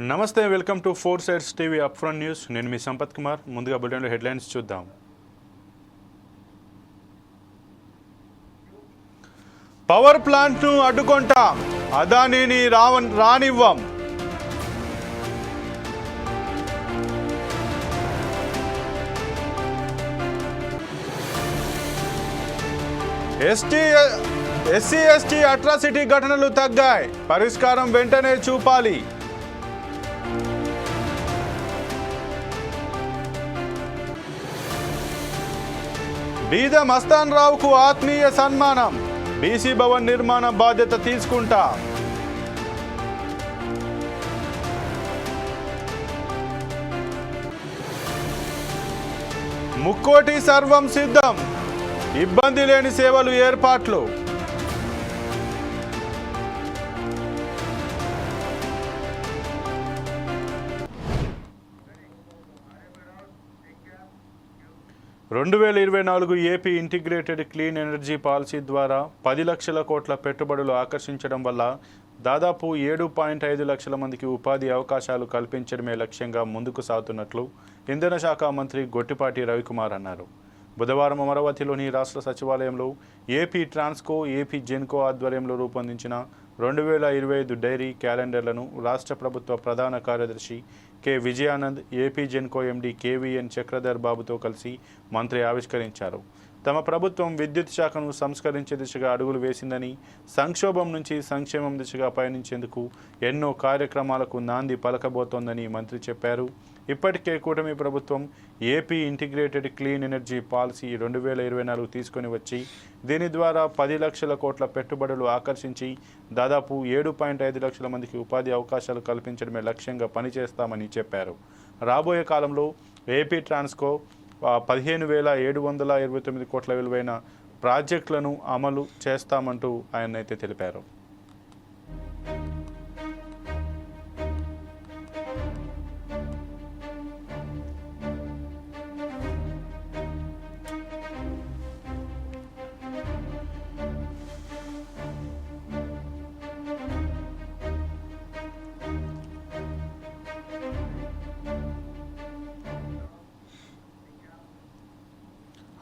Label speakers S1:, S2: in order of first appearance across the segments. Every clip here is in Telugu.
S1: నమస్తే welcome to four sides TV up front news. నేను మీ సంపత్ కుమార్. ముందుగా బులెటిన్లో హెడ్లైన్స్ చూద్దాం. పవర్ ప్లాంట్ను అడ్డుకుంటాం. అదానీని రావన్ రానివ్వం. ఎస్టీ ఎస్సీ ఎస్టీ అట్రాసిటీ ఘటనలు తగ్గాయి. పరిష్కారం వెంటనే చూపాలి. బీద మస్తాన్ రావుకు ఆత్మీయ సన్మానం. బీసీ భవన్ నిర్మాణ బాధ్యత తీసుకుంటా. ముక్కోటి సర్వం సిద్ధం. ఇబ్బంది లేని సేవలు ఏర్పాట్లు. రెండు వేల ఇరవై నాలుగు AP integrated clean energy policy ద్వారా పది లక్షల కోట్ల పెట్టుబడులు ఆకర్షించడం వల్ల దాదాపు ఏడు పాయింట్ ఐదు లక్షల మందికి ఉపాధి అవకాశాలు కల్పించడమే లక్ష్యంగా ముందుకు సాగుతున్నట్లు ఇంధన శాఖ మంత్రి గొట్టిపాటి రవికుమార్ అన్నారు. బుధవారం అమరావతిలోని రాష్ట్ర సచివాలయంలో ఏపీ ట్రాన్స్కో ఏపీ జెన్కో ఆధ్వర్యంలో రూపొందించిన రెండు వేల ఇరవై ఐదు డైరీ క్యాలెండర్లను రాష్ట్ర ప్రభుత్వ ప్రధాన కార్యదర్శి K. Vijayanand AP Genco MD KVN Chakradhar బాబుతో కలిసి మంత్రి ఆవిష్కరించారు. తమ ప్రభుత్వం విద్యుత్ శాఖను సంస్కరించే దిశగా అడుగులు వేసిందని సంక్షోభం నుంచి సంక్షేమం దిశగా పయనించేందుకు ఎన్నో కార్యక్రమాలకు నాంది పలకబోతోందని మంత్రి చెప్పారు. ఇప్పటికే కూటమి ప్రభుత్వం AP integrated clean energy policy రెండు వేల ఇరవై నాలుగు తీసుకొని వచ్చి దీని ద్వారా పది లక్షల కోట్ల పెట్టుబడులు ఆకర్షించి దాదాపు ఏడు పాయింట్ ఐదు లక్షల మందికి ఉపాధి అవకాశాలు కల్పించడమే లక్ష్యంగా పనిచేస్తామని చెప్పారు. రాబోయే కాలంలో ఏపీ ట్రాన్స్కో పదిహేను వేల ఏడు వందల ఇరవై తొమ్మిది కోట్ల విలువైన ప్రాజెక్టులను అమలు చేస్తామంటూ ఆయన అయితే తెలిపారు.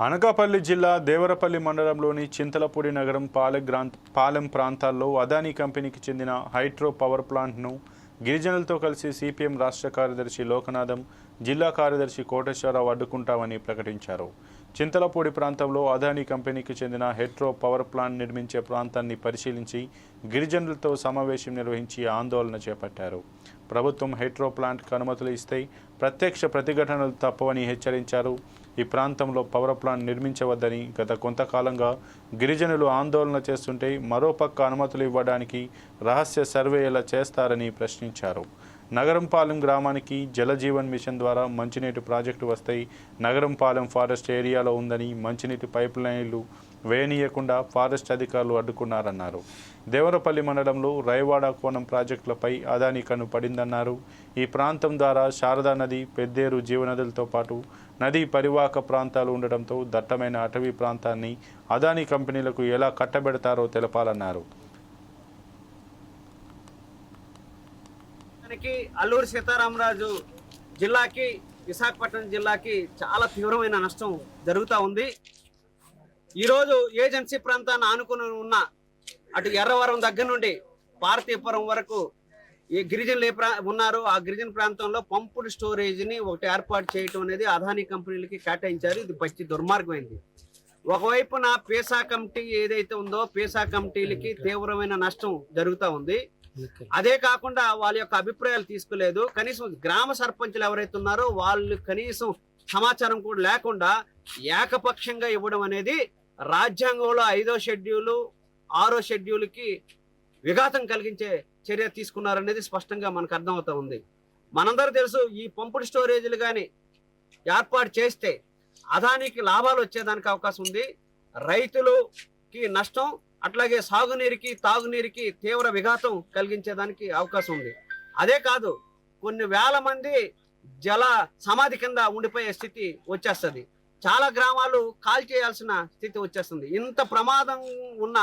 S1: అనకాపల్లి జిల్లా దేవరపల్లి మండలంలోని చింతలపూడి నగరం పాలెగ్రాంత్ పాలెం ప్రాంతాల్లో అదానీ కంపెనీకి చెందిన హైడ్రో పవర్ ప్లాంట్ను గిరిజనులతో కలిసి సిపిఎం రాష్ట్ర కార్యదర్శి లోకనాథం జిల్లా కార్యదర్శి కోటేశ్వరరావు అడ్డుకుంటామని ప్రకటించారు. చింతలపూడి ప్రాంతంలో అదానీ కంపెనీకి చెందిన హెట్రో పవర్ ప్లాంట్ నిర్మించే ప్రాంతాన్ని పరిశీలించి గిరిజనులతో సమావేశం నిర్వహించి ఆందోళన చేపట్టారు. ప్రభుత్వం హెట్రో ప్లాంట్కు అనుమతులు ఇస్తే ప్రత్యక్ష ప్రతిఘటనలు తప్పవని హెచ్చరించారు. ఈ ప్రాంతంలో పవర్ ప్లాంట్ నిర్మించవద్దని గత కొంతకాలంగా గిరిజనులు ఆందోళన చేస్తుంటే మరోపక్క అనుమతులు ఇవ్వడానికి రహస్య సర్వే ఎలా చేస్తారని ప్రశ్నించారు. నగరంపాలెం గ్రామానికి జలజీవన్ మిషన్ ద్వారా మంచినీటి ప్రాజెక్టు వస్తాయి. నగరంపాలెం ఫారెస్ట్ ఏరియాలో ఉందని మంచినీటి పైప్ లైన్లు వేయనీయకుండా ఫారెస్ట్ అధికారులు అడ్డుకున్నారన్నారు. దేవరపల్లి మండలంలో రైవాడ కోణం ప్రాజెక్టులపై అదానీ కన్ను పడిందన్నారు. ఈ ప్రాంతం ద్వారా శారదా నది పెద్దేరు జీవనదులతో పాటు నదీ పరివాహక ప్రాంతాలు ఉండడంతో దట్టమైన అటవీ ప్రాంతాన్ని అదానీ కంపెనీలకు ఎలా కట్టబెడతారో తెలపాలన్నారు.
S2: మనకి అల్లూరు సీతారామరాజు జిల్లాకి విశాఖపట్నం జిల్లాకి చాలా తీవ్రమైన నష్టం జరుగుతూ ఉంది. ఈరోజు ఏజెన్సీ ప్రాంతాన్ని ఆనుకుని ఉన్న అటు ఎర్రవరం దగ్గర నుండి భారతీయపురం వరకు ఈ గిరిజనులు ఏ ప్రా ఉన్నారో ఆ గిరిజన ప్రాంతంలో పంపుడు స్టోరేజ్ని ఒకటి ఏర్పాటు చేయటం అనేది అదానీ కంపెనీలకి కేటాయించారు. ఇది పచ్చి దుర్మార్గమైంది. ఒకవైపున పేసా కమిటీ ఏదైతే ఉందో పేసా కమిటీలకి తీవ్రమైన నష్టం జరుగుతూ ఉంది. అదే కాకుండా వాళ్ళ యొక్క అభిప్రాయాలు తీసుకోలేదు. కనీసం గ్రామ సర్పంచులు ఎవరైతే ఉన్నారో వాళ్ళు కనీసం సమాచారం కూడా లేకుండా ఏకపక్షంగా ఇవ్వడం అనేది రాజ్యాంగంలో ఐదో షెడ్యూలు ఆరో షెడ్యూల్కి విఘాతం కలిగించే చర్య తీసుకున్నారనేది స్పష్టంగా మనకు అర్థమవుతా ఉంది. మనందరూ తెలుసు ఈ పంపుడు స్టోరేజీలు కానీ ఏర్పాటు చేస్తే అదానికి లాభాలు వచ్చేదానికి అవకాశం ఉంది. రైతులుకి నష్టం అట్లాగే సాగునీరుకి తాగునీరుకి తీవ్ర విఘాతం కలిగించేదానికి అవకాశం ఉంది. అదే కాదు కొన్ని వేల మంది జల సమాధి కింద ఉండిపోయే స్థితి వచ్చేస్తుంది. చాలా గ్రామాలు కాల్ చేయాల్సిన స్థితి వచ్చేస్తుంది. ఇంత ప్రమాదం ఉన్న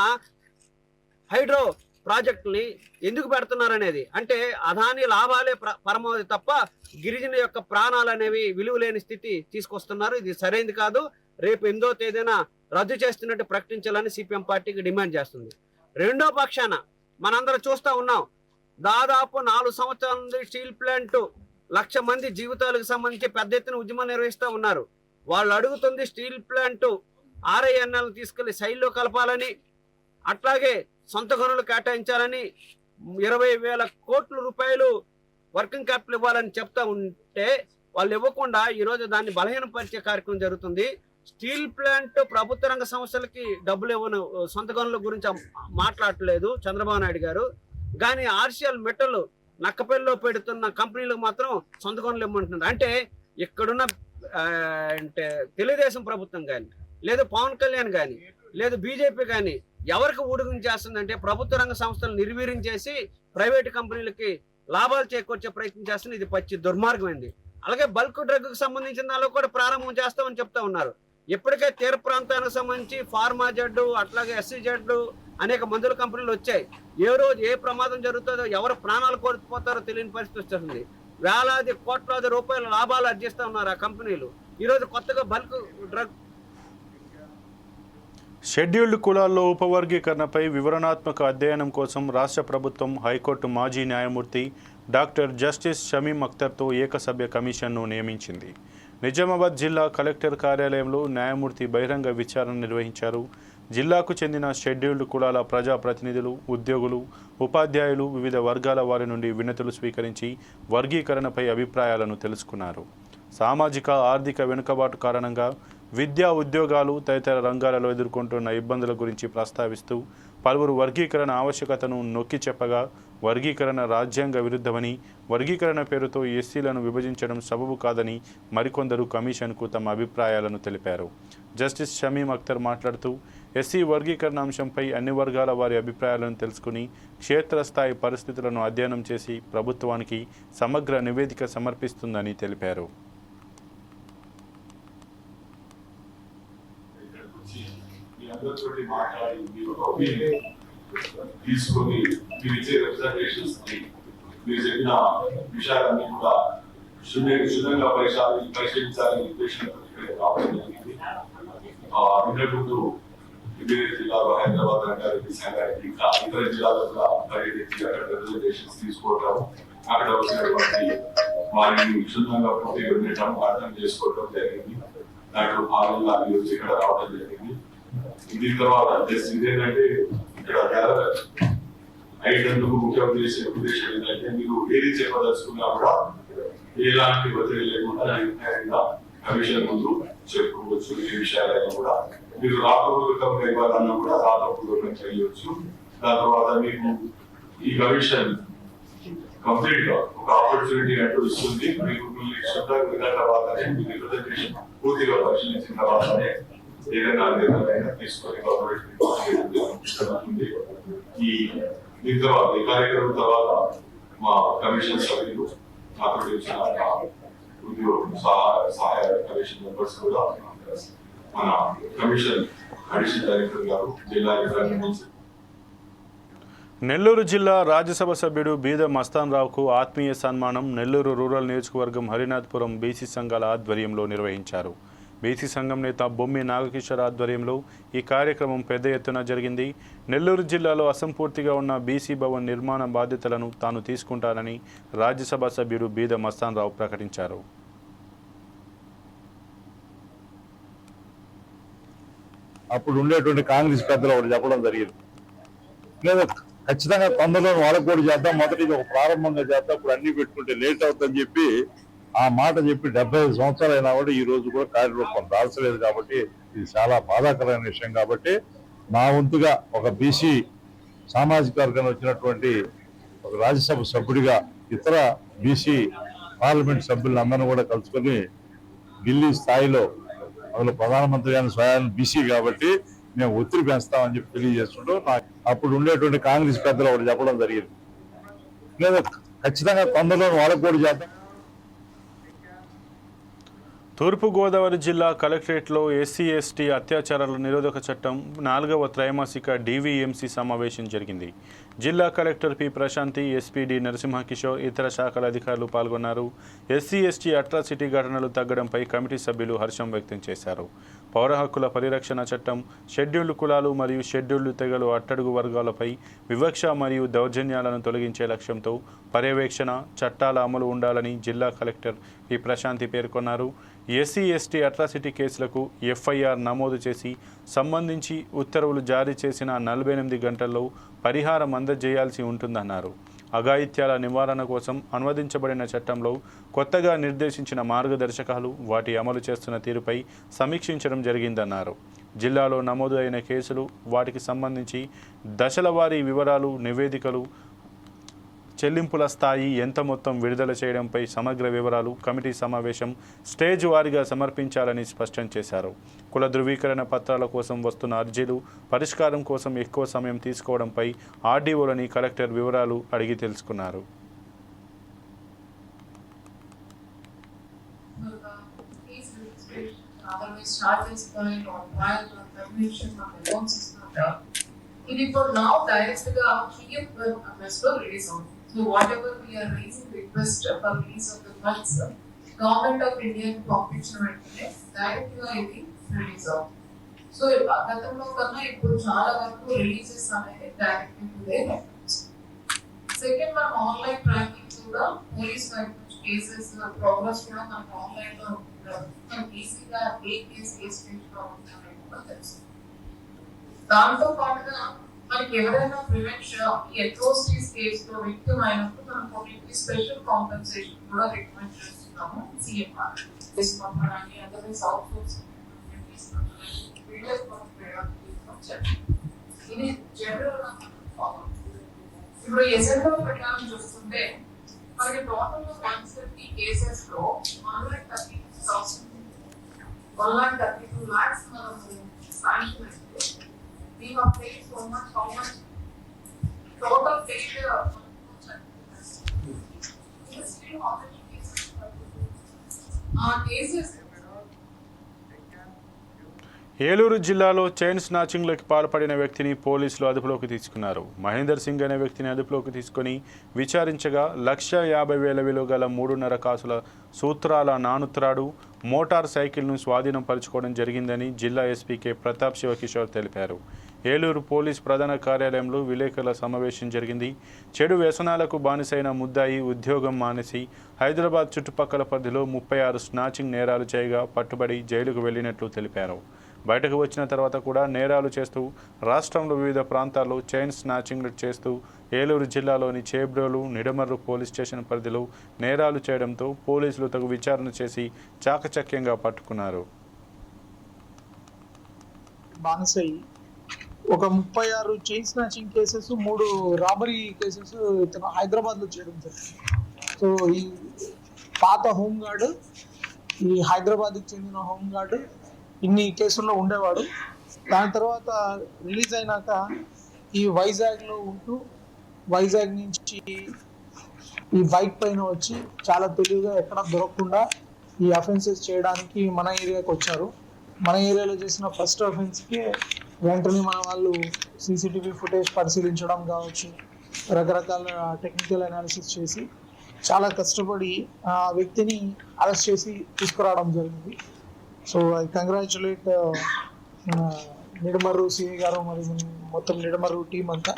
S2: హైడ్రో ప్రాజెక్టుని ఎందుకు పెడుతున్నారు అనేది అంటే అదాని లాభాలే ప్ర- పరమావధి తప్ప గిరిజన యొక్క ప్రాణాలు అనేవి విలువ లేని స్థితి తీసుకొస్తున్నారు. ఇది సరైనది కాదు. రేపు ఎనిమిదో తేదీన రద్దు చేస్తున్నట్టు ప్రకటించాలని సిపిఎం పార్టీకి డిమాండ్ చేస్తుంది. రెండో పక్షాన మనందరం చూస్తూ ఉన్నాం. దాదాపు నాలుగు సంవత్సరాల నుండి స్టీల్ ప్లాంట్ లక్ష మంది జీవితాలకు సంబంధించి పెద్ద ఎత్తున ఉద్యమం నిర్వహిస్తూ ఉన్నారు. వాళ్ళు అడుగుతుంది స్టీల్ ప్లాంట్ ఆర్ఐఎన్ఎల్ తీసుకెళ్ళి శైలిలో కలపాలని. అట్లాగే సొంత గనులు కేటాయించాలని ఇరవై వేల కోట్ల రూపాయలు వర్కింగ్ క్యాపిటల్ ఇవ్వాలని చెప్తా ఉంటే వాళ్ళు ఇవ్వకుండా ఈరోజు దాన్ని బలహీనపరిచే కార్యక్రమం జరుగుతుంది. స్టీల్ ప్లాంట్ ప్రభుత్వ రంగ సంస్థలకి డబ్బులు ఇవ్వను సొంత గనుల గురించి మాట్లాడట్లేదు చంద్రబాబు నాయుడు గారు. కానీ ఆర్సిఎల్ మెటల్ నక్కపల్లిలో పెడుతున్న కంపెనీలకు మాత్రం సొంత గనులు ఇవ్వమంటున్నారు. అంటే ఇక్కడున్న అంటే తెలుగుదేశం ప్రభుత్వం కానీ లేదు పవన్ కళ్యాణ్ కానీ లేదు బీజేపీ కానీ ఎవరికి ఊడిగం చేస్తుందంటే ప్రభుత్వ రంగ సంస్థలు నిర్వీర్యం చేసి ప్రైవేట్ కంపెనీలకి లాభాలు చేకూర్చే ప్రయత్నం చేస్తుంది ఇది పచ్చి దుర్మార్గమైంది. అలాగే బల్క్ డ్రగ్కి సంబంధించిన దానిలో కూడా ప్రారంభం చేస్తామని చెప్తా ఉన్నారు. ఇప్పటికే తీర ప్రాంతానికి సంబంధించి ఫార్మా జడ్డు అట్లాగే ఎస్సీ జడ్డు అనేక మందుల కంపెనీలు వచ్చాయి. ఏ రోజు ఏ ప్రమాదం జరుగుతుందో ఎవరు ప్రాణాలు కోల్పోతారో తెలియని పరిస్థితి వస్తుంది. వేలాది కోట్లాది రూపాయల లాభాలు అర్జిస్తూ ఉన్నారు ఆ కంపెనీలు. ఈరోజు కొత్తగా బల్క్ డ్రగ్
S1: షెడ్యూల్డ్ కులాల్లో ఉపవర్గీకరణపై వివరణాత్మక అధ్యయనం కోసం రాష్ట్ర ప్రభుత్వం హైకోర్టు మాజీ న్యాయమూర్తి డాక్టర్ జస్టిస్ షమీం అఖ్తర్తో ఏకసభ్య కమిషన్ను నియమించింది. నిజామాబాద్ జిల్లా కలెక్టర్ కార్యాలయంలో న్యాయమూర్తి బహిరంగ విచారణ నిర్వహించారు. జిల్లాకు చెందిన షెడ్యూల్డ్ కులాల ప్రజాప్రతినిధులు ఉద్యోగులు ఉపాధ్యాయులు వివిధ వర్గాల వారి నుండి వినతులు స్వీకరించి వర్గీకరణపై అభిప్రాయాలను తెలుసుకున్నారు. సామాజిక ఆర్థిక వెనుకబాటు కారణంగా విద్యా ఉద్యోగాలు తదితర రంగాలలో ఎదుర్కొంటున్న ఇబ్బందుల గురించి ప్రస్తావిస్తూ పలువురు వర్గీకరణ ఆవశ్యకతను నొక్కి చెప్పగా వర్గీకరణ రాజ్యాంగ విరుద్ధమని వర్గీకరణ పేరుతో ఎస్సీలను విభజించడం సబబు కాదని మరికొందరు కమిషన్కు తమ అభిప్రాయాలను తెలిపారు. జస్టిస్ షమీం అఖ్తర్ మాట్లాడుతూ ఎస్సీ వర్గీకరణ అంశంపై అన్ని వర్గాల వారి అభిప్రాయాలను తెలుసుకుని క్షేత్రస్థాయి పరిస్థితులను అధ్యయనం చేసి ప్రభుత్వానికి సమగ్ర నివేదిక సమర్పిస్తుందని తెలిపారు
S3: ఇక్కడికి వచ్చి అందరితో మాట్లాడి మీ ఒపీనియన్ తీసుకొని మీరు ఇచ్చే రిప్రజెంటేషన్స్ని మీరు చెప్పిన విషయాలన్నీ కూడా క్షుణ్ణ- క్షుణ్ణంగా పరిశా- పరిశీలించాలని ఉద్దేశంతో ఇక్కడికి రావడం జరిగింది. ఆ, ఇంతకుముందు జిల్లాలో హైదరాబాద్ రంగారెడ్డి సంగారెడ్డి ఇంకా ఇతర జిల్లాలో కూడా పర్యటించి అక్కడ రిప్రజెంటేషన్స్ తీసుకోవటం అక్కడ వచ్చినటువంటి వారిని క్షుణ్ణంగా పూర్తిగా ఉండటం అర్థం చేసుకోవటం జరిగింది. దాంట్లో భాగంగా ఈరోజు ఇక్కడ రావడం జరిగింది. దీని తర్వాత జస్ట్ ఇదేంటంటే ఇక్కడ గ్యాదర్ అయ్యేటందుకు ముఖ్య ఉద్దేశం ఉద్దేశం ఏంటంటే మీరు ఏది చెప్పదలుచుకున్నా కూడా ఎలాంటి ఒత్తిడి లేకుండా నిర్ణయంగా కమిషన్ ముందు చెప్పుకోవచ్చు ఏ విషయాలైనా కూడా. మీరు రాతపూర్వకంగా ఇవ్వాలన్నా కూడా రాతపూర్వకం చేయవచ్చు దాని తర్వాత మీకు ఈ కమిషన్ కంప్లీట్గా ఒక ఆపర్చునిటీ అంటూ ఇస్తుంది. మీకు మీ శ్రద్ధ విన్న తర్వాతనే మీ రిప్రజెంటేషన్ పూర్తిగా పరిశీలించిన తర్వాతనే ఏదైనా నిర్ణయం తీసుకొని గవర్నమెంట్ ఈ దీని తర్వాత ఈ కార్యక్రమం తర్వాత మా కమిషన్ సభ్యులు నాకు తెలిసిన ఉద్యోగం సహాయ సహాయ కమిషన్ మెంబర్స్ కూడా మన కమిషన్ అడిషనల్ డైరెక్టర్ గారు జిల్లా అధికారి
S1: నెల్లూరు జిల్లా రాజ్యసభ సభ్యుడు బీద మస్తాన్ రావుకు ఆత్మీయ సన్మానం నెల్లూరు రూరల్ నియోజకవర్గం హరినాథ్పురం బీసీ సంఘాల ఆధ్వర్యంలో నిర్వహించారు. బీసీ సంఘం నేత బొమ్మి నాగకిషోర్ ఆధ్వర్యంలో ఈ కార్యక్రమం పెద్ద ఎత్తున జరిగింది. నెల్లూరు జిల్లాలో అసంపూర్తిగా ఉన్న బీసీ భవన్ నిర్మాణ బాధ్యతలను తాను తీసుకుంటానని రాజ్యసభ సభ్యుడు బీద మస్తాన్ రావు ప్రకటించారు.
S4: అప్పుడు ఉండేటువంటి కాంగ్రెస్ పెద్దలు ఒకటి చెప్పడం జరిగింది. లేదా ఖచ్చితంగా తొందరలో వాళ్ళకు కూడా చేద్దాం మొదటి ఒక ప్రారంభంగా చేద్దాం ఇప్పుడు అన్ని పెట్టుకుంటే లేట్ అవుతుందని చెప్పి ఆ మాట చెప్పి డెబ్బై ఐదు సంవత్సరాలు అయినా కూడా ఈ రోజు కూడా కార్యరూపం దాల్చలేదు కాబట్టి ఇది చాలా బాధాకరమైన విషయం కాబట్టి నా వంతుగా ఒక బీసీ సామాజిక వర్గాన్ని వచ్చినటువంటి ఒక రాజ్యసభ సభ్యుడిగా ఇతర బీసీ పార్లమెంట్ సభ్యులందరినీ కూడా కలుసుకొని ఢిల్లీ స్థాయిలో అందులో ప్రధానమంత్రి గారిని స్వయాన్ని బీసీ కాబట్టి మేము ఒత్తిడి పెంచుతామని చెప్పి తెలియజేస్తుంటూ నాకు అప్పుడు ఉండేటువంటి కాంగ్రెస్ పెద్దలు ఒకటి చెప్పడం జరిగింది. లేదా ఖచ్చితంగా తొందరలో వాళ్ళకు కూడా చేద్దాం.
S1: తూర్పుగోదావరి జిల్లా కలెక్టరేట్లో ఎస్సీ ఎస్టీ అత్యాచారాల నిరోధక చట్టం నాలుగవ త్రైమాసిక డీవీఎంసీ సమావేశం జరిగింది. జిల్లా collector P. Prashanti SPD Narasimhakishore ఇతర శాఖల అధికారులు పాల్గొన్నారు. ఎస్సీ ఎస్టీ అట్రాసిటీ ఘటనలు తగ్గడంపై కమిటీ సభ్యులు హర్షం వ్యక్తం చేశారు. పౌర హక్కుల పరిరక్షణ చట్టం షెడ్యూల్డ్ కులాలు మరియు షెడ్యూల్డ్ తెగలు అట్టడుగు వర్గాలపై వివక్ష మరియు దౌర్జన్యాలను తొలగించే లక్ష్యంతో పర్యవేక్షణ చట్టాల అమలు ఉండాలని జిల్లా కలెక్టర్ పి. ప్రశాంతి పేర్కొన్నారు. ఎస్సీ ఎస్టీ అట్రాసిటీ కేసులకు ఎఫ్ఐఆర్ నమోదు చేసి సంబంధించి ఉత్తర్వులు జారీ చేసిన నలభై ఎనిమిది గంటల్లో పరిహారం అందజేయాల్సి ఉంటుందన్నారు. అఘాయిత్యాల నివారణ కోసం అనువదించబడిన చట్టంలో కొత్తగా నిర్దేశించిన మార్గదర్శకాలు వాటి అమలు చేస్తున్న తీరుపై సమీక్షించడం జరిగిందన్నారు. జిల్లాలో నమోదు అయిన కేసులు వాటికి సంబంధించి దశలవారీ వివరాలు నివేదికలు చెల్లింపుల స్థాయి ఎంత మొత్తం విడుదల చేయడంపై సమగ్ర వివరాలు కమిటీ సమావేశం స్టేజ్ వారీగా సమర్పించాలని స్పష్టం చేశారు కుల ధృవీకరణ పత్రాల కోసం వస్తున్న అర్జీలు పరిష్కారం కోసం ఎక్కువ సమయం తీసుకోవడంపై ఆర్డీఓలని కలెక్టర్ వివరాలు అడిగి తెలుసుకున్నారు
S5: ఇది ఇప్పుడు నా డైరెక్ట్గా PF లో అవుతుంది. So whatever we are raising request for release of the funds, government of India ని పంపించిన వెంటనే direct గా ఇది release అవుతుంది. సో గతంలో కన్నా ఇప్పుడు చాలా వరకు రిలీజెస్ అనేది డైరెక్ట్ ఇదే సెకండ్ మనం ఆన్లైన్ ట్రాకింగ్ కూడా పోలీస్ వైపు నుంచి కేసెస్ ప్రోగ్రెస్ కూడా మనకు ఆన్లైన్లో ఉంటుంది మనకి ఈజీగా ఏ కేసు ఏ స్టేజ్లో ఉంటుందని కూడా తెలుసు. దాంతో పాటుగా మనకి ఎవరైనా ప్రివెన్షన్ ఈ అట్రోసిటీస్ కేసులో విక్టిమ్ అయినప్పుడు మనం కొన్నింటి స్పెషల్ కాంపెన్సేషన్ కూడా రికమెండ్ చేస్తున్నాము. సిఎంఆర్ పంపడానికి అదర్వైజ్ అవుట్ సోర్సింగ్ ఇది జనరల్ ఇప్పుడు ఎస్ఎల్ఓ ప్రకారం చూస్తుంటే మనకి టోటల్ వన్ సెవెంటీ కేసెస్లో one lakh thirty thousand one lakh thirty two lakhs మనం శాంక్షన్ అయితే we have paid so much how much total paid ఆ కేసెస్
S1: ఏలూరు జిల్లాలో చైన్ స్నాచింగ్లకు పాల్పడిన వ్యక్తిని పోలీసులు అదుపులోకి తీసుకున్నారు. మహేందర్ సింగ్ అనే వ్యక్తిని అదుపులోకి తీసుకొని విచారించగా లక్ష యాభై వేల విలువ గల మూడున్నర కాసుల సూత్రాల నానుత్రాడు మోటార్ సైకిల్ను స్వాధీనం పరుచుకోవడం జరిగిందని జిల్లా ఎస్పీ కె. ప్రతాప్ శివకిషోర్ తెలిపారు. ఏలూరు పోలీస్ ప్రధాన కార్యాలయంలో విలేకరుల సమావేశం జరిగింది. చెడు వ్యసనాలకు బానిసైన ముద్దాయి ఉద్యోగం మానేసి హైదరాబాద్ చుట్టుపక్కల పరిధిలో ముప్పై ఆరు స్నాచింగ్ నేరాలు చేయగా పట్టుబడి జైలుకు వెళ్ళినట్లు తెలిపారు. బయటకు వచ్చిన తర్వాత కూడా నేరాలు చేస్తూ రాష్ట్రంలో వివిధ ప్రాంతాల్లో చైన్ స్నాచింగ్లు చేస్తూ ఏలూరు జిల్లాలోని చేబ్రోలు నిడమర్రు పోలీస్ స్టేషన్ పరిధిలో నేరాలు చేయడంతో పోలీసులు తగు విచారణ చేసి చాకచక్యంగా పట్టుకున్నారు.
S6: బానిసై ఒక ముప్పై ఆరు చైన్ స్నాచింగ్ కేసెస్ మూడు రాబరీ కేసెస్ ఇతను హైదరాబాద్లో చేయడం జరిగింది. సో ఈ పాత హోంగార్డ్ ఈ హైదరాబాద్కి చెందిన హోంగార్డ్ ఇన్ని కేసుల్లో ఉండేవాడు. దాని తర్వాత రిలీజ్ అయినాక ఈ వైజాగ్లో ఉంటూ వైజాగ్ నుంచి ఈ బైక్ పైన వచ్చి చాలా తెలివిగా ఎక్కడ దొరకకుండా ఈ అఫెన్సెస్ చేయడానికి మన ఏరియాకి వచ్చారు. మన ఏరియాలో చేసిన ఫస్ట్ అఫెన్స్కి వెంటనే మన వాళ్ళు సీసీటీవీ ఫుటేజ్ పరిశీలించడం కావచ్చు రకరకాల టెక్నికల్ అనాలిసిస్ చేసి చాలా కష్టపడి ఆ వ్యక్తిని అరెస్ట్ చేసి తీసుకురావడం జరిగింది. So I congratulate Nidamarru CI గారు మరి మొత్తం నిడమర్రు టీం అంతా.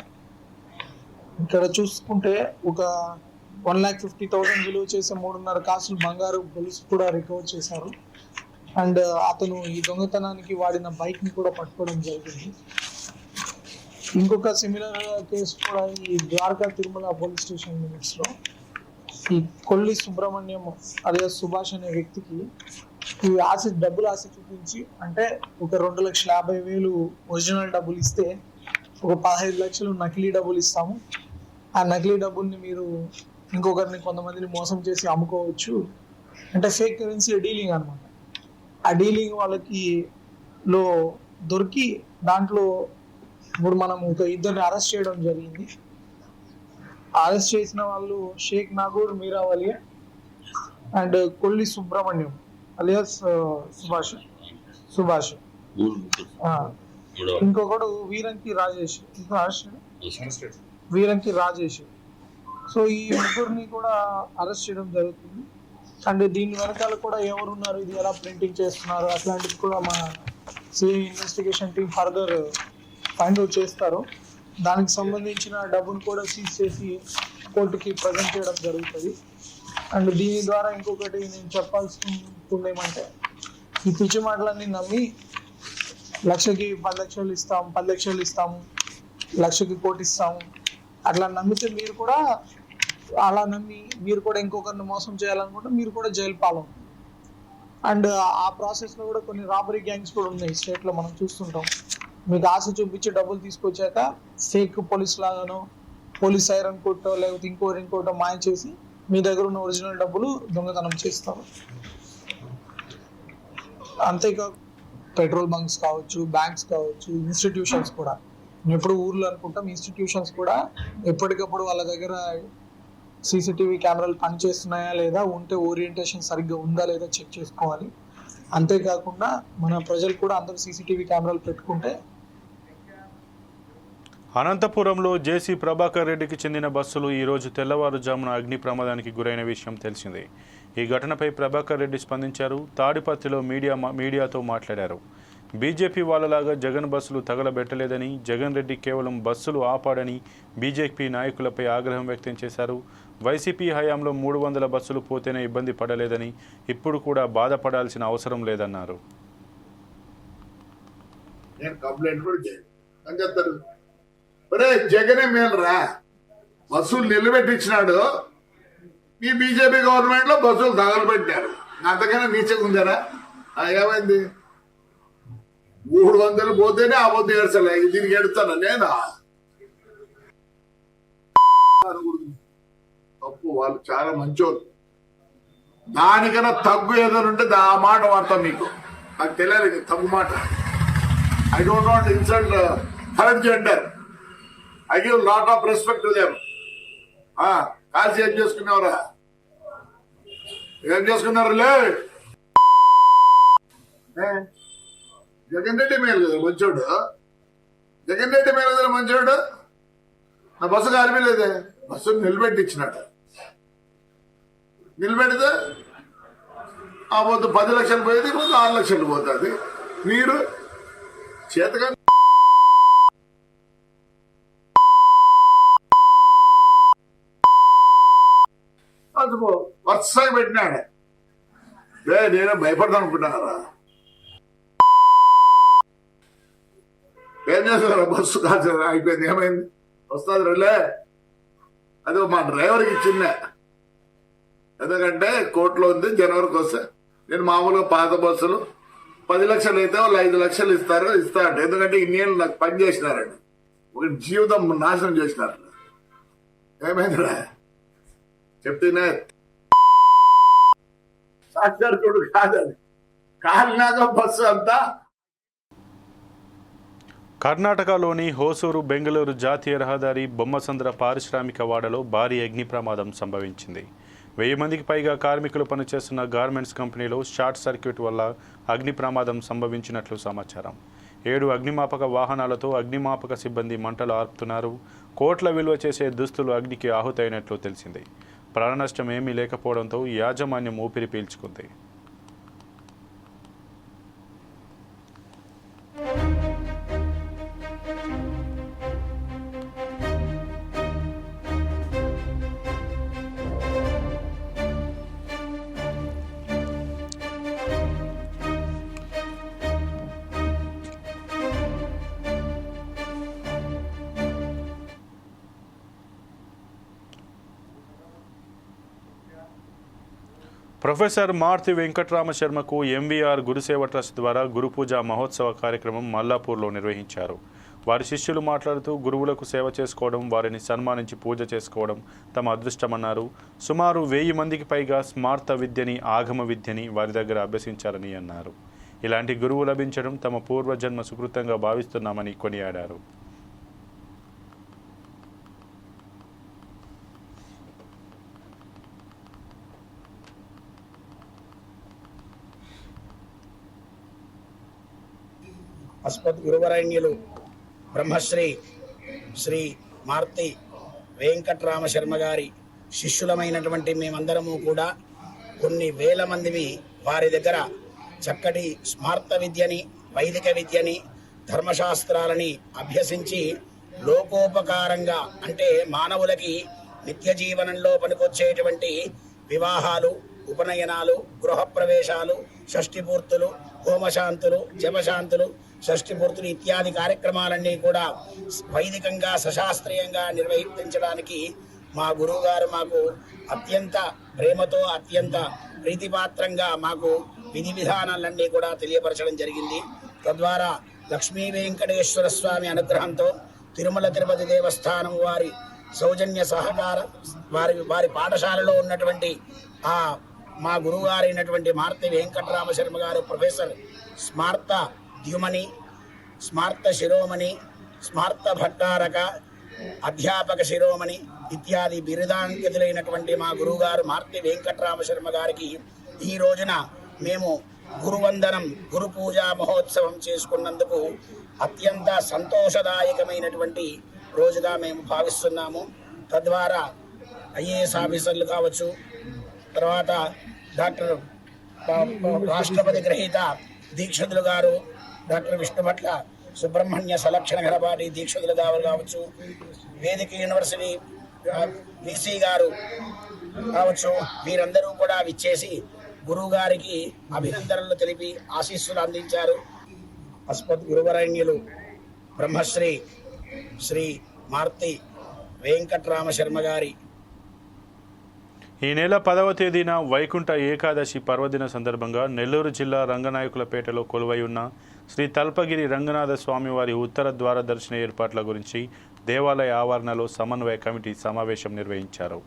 S6: ఇక్కడ చూసుకుంటే ఒక వన్ ల్యాక్ ఫిఫ్టీ థౌసండ్ విలువ చేసే మూడున్నర కాసులు బంగారు గొలుసు కూడా రికవర్ చేశారు. అండ్ అతను ఈ దొంగతనానికి వాడిన బైక్ని కూడా పట్టుకోవడం జరిగింది. ఇంకొక సిమిలర్ కేసు కూడా ఈ ద్వారకా తిరుమల పోలీస్ స్టేషన్ లిమిట్స్లో. ఈ కొల్లి సుబ్రహ్మణ్యం అదే సుభాష్ అనే వ్యక్తికి ఈ ఆశ డబ్బులు ఆశ చూపించి అంటే ఒక రెండు లక్షల యాభై వేలు ఒరిజినల్ డబ్బులు ఇస్తే ఒక పదహైదు లక్షలు నకిలీ డబ్బులు ఇస్తాము. ఆ నకిలీ డబ్బుల్ని మీరు ఇంకొకరిని కొంతమందిని మోసం చేసి అమ్ముకోవచ్చు. అంటే ఫేక్ కరెన్సీ డీలింగ్ అన్నమాట. ఆ డీలింగ్ వాళ్ళకి లో దొరికి దాంట్లో ఇప్పుడు మనం ఒక ఇద్దరిని అరెస్ట్ చేయడం జరిగింది. అరెస్ట్ చేసిన వాళ్ళు షేక్ నాగూర్ మీరావలియా అండ్ కొల్లి సుబ్రహ్మణ్యం అలియాస్ సుభాష్ సుభాష్. ఇంకొకడు వీరంకి రాజేష్. ఇంకా రాజేష్ వీరంకి రాజేష్. సో ఈ ముగ్గురిని కూడా అరెస్ట్ చేయడం జరుగుతుంది. అండ్ దీని వెనకాల కూడా ఎవరు ఉన్నారు ఇది ఎలా ప్రింటింగ్ చేస్తున్నారు? అట్లాంటివి కూడా మా CI investigation team further find out చేస్తారు. దానికి సంబంధించిన డబ్బును కూడా సీజ్ చేసి కోర్టుకి ప్రజెంట్ చేయడం జరుగుతుంది. అండ్ దీని ద్వారా ఇంకొకటి నేను చెప్పాల్సింది ఏమంటే ఈ పిచ్చి మాటలన్నీ నమ్మి లక్షకి పది లక్షలు ఇస్తాం పది లక్షలు ఇస్తాము లక్షకి కోటి ఇస్తాము అట్లా నమ్మితే మీరు కూడా అలా నమ్మి మీరు కూడా ఇంకొకరిని మోసం చేయాలనుకుంటే మీరు కూడా జైలు పాలు అండ్ ఆ ప్రాసెస్లో కూడా కొన్ని రాబరీ గ్యాంగ్స్ కూడా ఉన్నాయి స్టేట్లో మనం చూస్తుంటాం. మీకు ఆశ చూపించి డబ్బులు తీసుకొచ్చాక ఫేక్ పోలీస్ లాగానో పోలీస్ ఐరన్ కొట్టో లేకపోతే ఇంకోటి ఇంకోటో మాయ చేసి మీ దగ్గర ఉన్న ఒరిజినల్ డబ్బులు దొంగతనం చేస్తారు. అంతేకాక పెట్రోల్ బంక్స్ కావచ్చు బ్యాంక్స్ కావచ్చు ఇన్స్టిట్యూషన్స్ కూడా. మేము ఎప్పుడు ఊర్లో అనుకుంటాం ఇన్స్టిట్యూషన్స్ కూడా ఎప్పటికప్పుడు వాళ్ళ దగ్గర సీసీటీవీ కెమెరాలు పనిచేస్తున్నాయా లేదా? ఉంటే ఓరియంటేషన్ సరిగ్గా ఉందా లేదా చెక్ చేసుకోవాలి. అంతేకాకుండా మన ప్రజలు కూడా అందరూ సీసీటీవీ కెమెరాలు పెట్టుకుంటే
S1: అనంతపురంలో జేసీ ప్రభాకర్ రెడ్డికి చెందిన బస్సులు ఈరోజు తెల్లవారుజామున అగ్ని ప్రమాదానికి గురైన విషయం తెలిసిందే. ఈ ఘటనపై ప్రభాకర్ రెడ్డి స్పందించారు. తాడిపత్రిలో మీడియా మీడియాతో మాట్లాడారు. బీజేపీ వాళ్ళలాగా జగన్ బస్సులు తగలబెట్టలేదని జగన్ రెడ్డి కేవలం బస్సులు ఆపాడని బీజేపీ నాయకులపై ఆగ్రహం వ్యక్తం చేశారు. వైసీపీ హయాంలో మూడు వందల బస్సులు పోతేనే ఇబ్బంది పడలేదని ఇప్పుడు కూడా బాధపడాల్సిన అవసరం లేదన్నారు.
S7: నేను కంప్లైంట్ కూడా చేయను. అని చెప్తారు ఒరే జగనే మేలురా? బస్సులు నిలబెట్టించినాడు. మీ బీజేపీ గవర్నమెంట్లో బస్సులు తగలబెట్టారు. అంతకన్నా నీచగా ఉందరా? ఏమైంది? మూడు వందలు పోతేనే ఆ ఏడ్చలే. దీనికి ఎడుతాను నేను వాళ్ళు చాలా మంచోళ్ళు. దానికన్నా తగ్గు ఏదైనా ఉంటే దా- ఆ మాట వాడతాం మీకు. నాకు తెలియదు తగ్గు మాట. I don't not insult third gender I give lot of respect them కాల్సి ఏం చేసుకున్నావురా ఏం చేసుకున్నారు లే? జగన్ రెడ్డి మేలు కదా మంచోడు. జగన్ రెడ్డి మేలు కదా మంచోడు. నా బస్సు లేదే. బస్సు నిలబెట్టించినాడు. నిలబెడితే ఆ పొద్దు పది లక్షలు పోయేది ఇప్పుడు ఆరు లక్షలు పోతుంది. మీరు చేతగా అది పో- వరుసగా పెట్టినాడు. లే నేను భయపడతాను అనుకుంటున్నారా? ఏం చేస్తున్నారు? బస్సు కాదు అయిపోయింది ఏమైంది? వస్తుంది రేలే. అది మా డ్రైవర్కి ఇచ్చిందే. ఎందుకంటే కోర్టులో ఉంది జనవరికి వస్తే నేను మామూలుగా పాత బస్సులు పది లక్షలు అయితే వాళ్ళు ఐదు లక్షలు ఇస్తారు ఇస్తా అంటే ఎందుకంటే ఇన్నేళ్ళు నాకు పని చేసినారండి. ఒక జీవితం నాశనం చేసినారు. ఏమైందిరా? చెప్తేనే సాక్షాత్తుడు కాదని కాలినాక బస్సు అంతా.
S1: కర్ణాటకలోని హోసూరు బెంగళూరు జాతీయ రహదారి బొమ్మసంద్ర పారిశ్రామిక వాడలో భారీ అగ్ని ప్రమాదం సంభవించింది. వెయ్యి మందికి పైగా కార్మికులు పనిచేస్తున్న గార్మెంట్స్ కంపెనీలో షార్ట్ సర్క్యూట్ వల్ల అగ్ని ప్రమాదం సంభవించినట్లు సమాచారం. ఏడు అగ్నిమాపక వాహనాలతో అగ్నిమాపక సిబ్బంది మంటలు ఆర్పుతున్నారు. కోట్ల విలువ చేసే దుస్తులు అగ్నికి ఆహుతైనట్లు తెలిసింది. ప్రాణనష్టం ఏమీ లేకపోవడంతో యాజమాన్యం ఊపిరి పీల్చుకుంది. ప్రొఫెసర్ మార్తి వెంకట్రామ శర్మకు ఎంవీఆర్ గురుసేవ ట్రస్ట్ ద్వారా గురుపూజ మహోత్సవ కార్యక్రమం మల్లాపూర్లో నిర్వహించారు. వారి శిష్యులు మాట్లాడుతూ గురువులకు సేవ చేసుకోవడం వారిని సన్మానించి పూజ చేసుకోవడం తమ అదృష్టమన్నారు. సుమారు వెయ్యి మందికి పైగా స్మార్త విద్యని ఆగమ విద్యని వారి దగ్గర అభ్యసించారని అన్నారు. ఇలాంటి గురువు లభించడం తమ పూర్వజన్మ సుకృతంగా భావిస్తున్నామని కొనియాడారు.
S8: అస్మద్ గురువరణ్యులు బ్రహ్మశ్రీ శ్రీ మార్తి వెంకట్రామ శర్మ గారి శిష్యులమైనటువంటి మేమందరము కూడా కొన్ని వేల మందివి వారి దగ్గర చక్కటి స్మార్త విద్యని వైదిక విద్యని ధర్మశాస్త్రాలని అభ్యసించి లోకోపకారంగా అంటే మానవులకి నిత్య జీవనంలో పనికొచ్చేటువంటి వివాహాలు ఉపనయనాలు గృహప్రవేశాలు షష్ఠిపూర్తులు హోమశాంతులు జపశాంతులు షష్ఠిపూర్తులు ఇత్యాది కార్యక్రమాలన్నీ కూడా వైదికంగా సశాస్త్రీయంగా నిర్వహించడానికి మా గురువుగారు మాకు అత్యంత ప్రేమతో అత్యంత ప్రీతిపాత్రంగా మాకు విధి విధానాలన్నీ కూడా తెలియపరచడం జరిగింది. తద్వారా లక్ష్మీ వెంకటేశ్వర స్వామి అనుగ్రహంతో తిరుమల తిరుపతి దేవస్థానం వారి సౌజన్య సహకార వారి వారి పాఠశాలలో ఉన్నటువంటి ఆ మా గురువుగారైనటువంటి మార్తి వెంకటరామ శర్మ గారు ప్రొఫెసర్ స్మార్త ద్యుమని స్మార్త శిరోమణి స్మార్త భట్టారక అధ్యాపక శిరోమణి ఇత్యాది బిరుదాంకితులైనటువంటి మా గురువుగారు మార్తి వెంకట్రామ శర్మ గారికి ఈ రోజున మేము గురువందనం గురు పూజా మహోత్సవం చేసుకున్నందుకు అత్యంత సంతోషదాయకమైనటువంటి రోజుగా మేము భావిస్తున్నాము. తద్వారా ఐఏఎస్ ఆఫీసర్లు కావచ్చు తర్వాత డాక్టర్ రాష్ట్రపతి గ్రహీత దీక్షితులు గారు డాక్టర్ విష్ణుభట్ల సుబ్రహ్మణ్య సలక్షణ ఘనపాటి దీక్షితులు గారు కావచ్చు వేదిక యూనివర్సిటీ విసి గారు కావచ్చు వీరందరూ కూడా విచ్చేసి గురువు గారికి అభినందనలు తెలిపి ఆశీస్సులు అందించారు. అస్మత్ గురువరణ్యులు బ్రహ్మశ్రీ శ్రీ మార్తి వెంకట్రామ శర్మ గారి
S1: ఈ నెల పదవ తేదీన వైకుంఠ ఏకాదశి పర్వదిన సందర్భంగా నెల్లూరు జిల్లా రంగనాయకులపేటలో కొలువై ఉన్న శ్రీ తల్పగిరి రంగనాథ స్వామివారి ఉత్తర ద్వార దర్శన ఏర్పాట్ల గురించి దేవాలయ ఆవరణలో సమన్వయ కమిటీ సమావేశం నిర్వహించారు.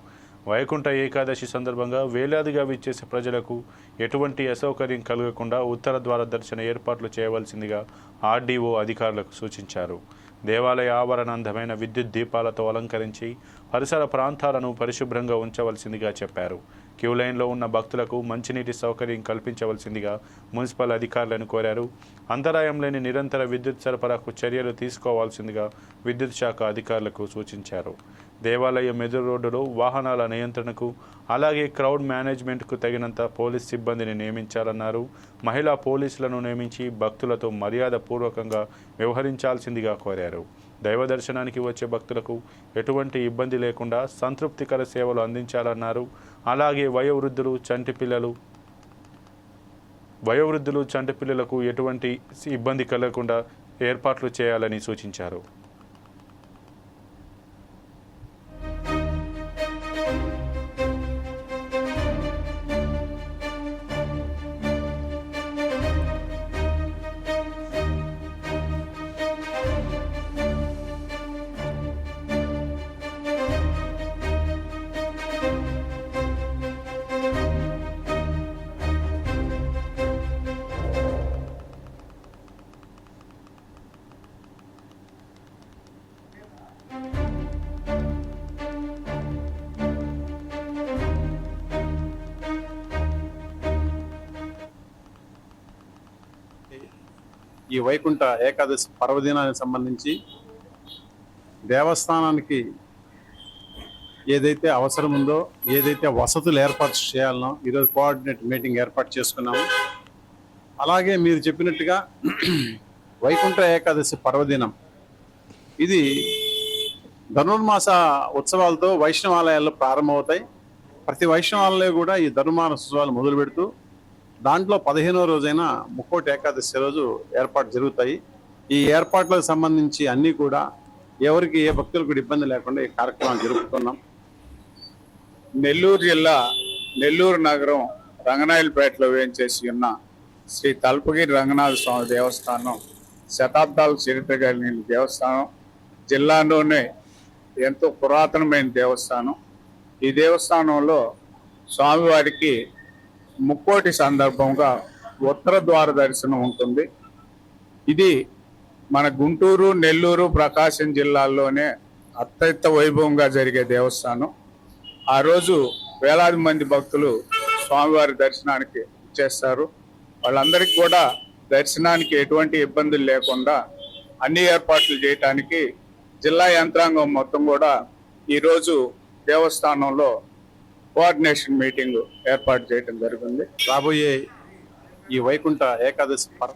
S1: వైకుంఠ ఏకాదశి సందర్భంగా వేలాదిగా విచ్చేసే ప్రజలకు ఎటువంటి అసౌకర్యం కలగకుండా ఉత్తర ద్వార దర్శన ఏర్పాట్లు చేయవలసిందిగా ఆర్డీఓ అధికారులకు సూచించారు. దేవాలయ ఆవరణ అందమైన విద్యుత్ దీపాలతో అలంకరించి పరిసర ప్రాంతాలను పరిశుభ్రంగా ఉంచవలసిందిగా చెప్పారు. క్యూ లైన్లో ఉన్న భక్తులకు మంచినీటి సౌకర్యం కల్పించవలసిందిగా మున్సిపల్ అధికారులను కోరారు. అంతరాయం లేని నిరంతర విద్యుత్ సరఫరాకు చర్యలు తీసుకోవాల్సిందిగా విద్యుత్ శాఖ అధికారులకు సూచించారు. దేవాలయం ఎదురు రోడ్డులో వాహనాల నియంత్రణకు అలాగే క్రౌడ్ మేనేజ్మెంట్కు తగినంత పోలీస్ సిబ్బందిని నియమించాలన్నారు. మహిళా పోలీసులను నియమించి భక్తులతో మర్యాదపూర్వకంగా వ్యవహరించాల్సిందిగా కోరారు. దైవ దర్శనానికి వచ్చే భక్తులకు ఎటువంటి ఇబ్బంది లేకుండా సంతృప్తికర సేవలు అందించాలన్నారు. అలాగే వయోవృద్ధులు చంటి పిల్లలు. వయోవృద్ధులు చంటి పిల్లలకు ఎటువంటి ఇబ్బంది కలగకుండా ఏర్పాట్లు చేయాలని సూచించారు.
S9: ఏకాదశి పర్వదినానికి సంబంధించి దేవస్థానానికి ఏదైతే అవసరం ఉందో ఏదైతే వసతులు ఏర్పాటు చేయాలనో ఈరోజు కోఆర్డినేట్ మీటింగ్ ఏర్పాటు చేసుకున్నాము. అలాగే మీరు చెప్పినట్టుగా వైకుంఠ ఏకాదశి పర్వదినం. ఇది ధనుర్మాస ఉత్సవాలతో వైష్ణవాలయాల్లో ప్రారంభమవుతాయి. ప్రతి వైష్ణవాలయంలో కూడా ఈ ధనుర్మాస ఉత్సవాలు మొదలు పెడుతూ దాంట్లో పదిహేనో రోజైన ముక్కోటి ఏకాదశి రోజు ఏర్పాటు జరుగుతాయి. ఈ ఏర్పాట్లకు సంబంధించి అన్నీ కూడా ఎవరికి ఏ భక్తులకు ఇబ్బంది లేకుండా ఈ కార్యక్రమం జరుపుతున్నాం.
S10: నెల్లూరు జిల్లా నెల్లూరు నగరం రంగనాయలపేటలో వేయించేసి ఉన్న శ్రీ తల్పగిరి రంగనాథ స్వామి దేవస్థానం శతాబ్దాల చరిత్ర కలిగిన దేవస్థానం జిల్లాలోనే ఎంతో పురాతనమైన దేవస్థానం. ఈ దేవస్థానంలో స్వామివారికి ముక్కోటి సందర్భంగా ఉత్తర ద్వార దర్శనం ఉంటుంది. ఇది మన గుంటూరు నెల్లూరు ప్రకాశం జిల్లాల్లోనే అత్యంత వైభవంగా జరిగే దేవస్థానం. ఆ రోజు వేలాది మంది భక్తులు స్వామివారి దర్శనానికి చేస్తారు వాళ్ళందరికీ కూడా దర్శనానికి ఎటువంటి ఇబ్బందులు లేకుండా అన్ని ఏర్పాట్లు చేయటానికి జిల్లా యంత్రాంగం మొత్తం కూడా ఈరోజు దేవస్థానంలో కోఆర్డినేషన్ మీటింగ్ ఏర్పాటు చేయడం జరిగింది.
S9: రాబోయే ఈ వైకుంఠ ఏకాదశి పర్వ